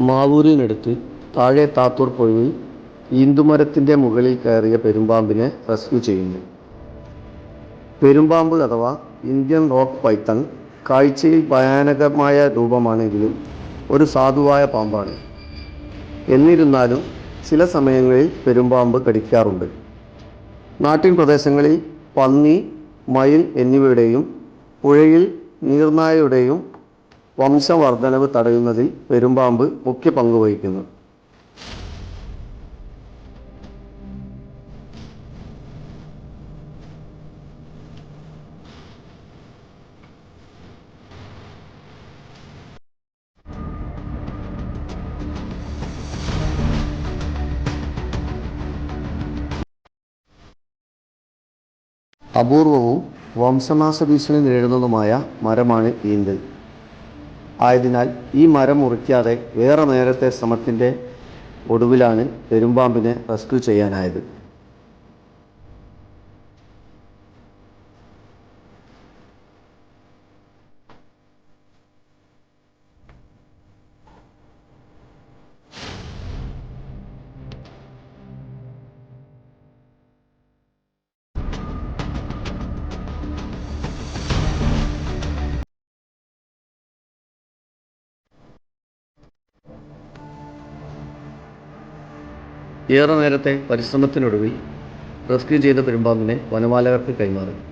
മാവൂരിനടുത്ത് താഴെ താത്തൂർ പുഴയിൽ ഈന്തുമരത്തിന്റെ മുകളിൽ കയറിയ പെരുമ്പാമ്പിനെ റെസ്ക്യൂ ചെയ്യുന്നു. പെരുമ്പാമ്പ് അഥവാ ഇന്ത്യൻ റോക്ക് പൈത്തൺ കാഴ്ചയിൽ ഭയാനകമായ രൂപമാണെങ്കിലും ഒരു സാധുവായ പാമ്പാണ്. എന്നിരുന്നാലും ചില സമയങ്ങളിൽ പെരുമ്പാമ്പ് കടിക്കാറുണ്ട്. നാട്ടിൻ പ്രദേശങ്ങളിൽ പന്നി മയിൽ എന്നിവയുടെയും പുഴയിൽ നീർനായയുടെയും വംശവർദ്ധനവ് തടയുന്നതിൽ പെരുമ്പാമ്പ് മുഖ്യ പങ്ക് വഹിക്കുന്നു. അപൂർവവും വംശനാശ ഭീഷണി നേരിടുന്നതുമായ മരമാണ് ഈന്ത് ആയതിനാൽ ഈ മരം മുറിക്കാതെ വേറെ നേരത്തെ ശ്രമത്തിന്റെ ഒടുവിലാണ് പെരുമ്പാമ്പിനെ റെസ്ക്യൂ ചെയ്യാനായത്. ഏറെ നേരത്തെ പരിശ്രമത്തിനൊടുവിൽ റെസ്ക്യൂ ചെയ്ത പെരുമ്പാമ്പിനെ വനപാലകർക്ക് കൈമാറി.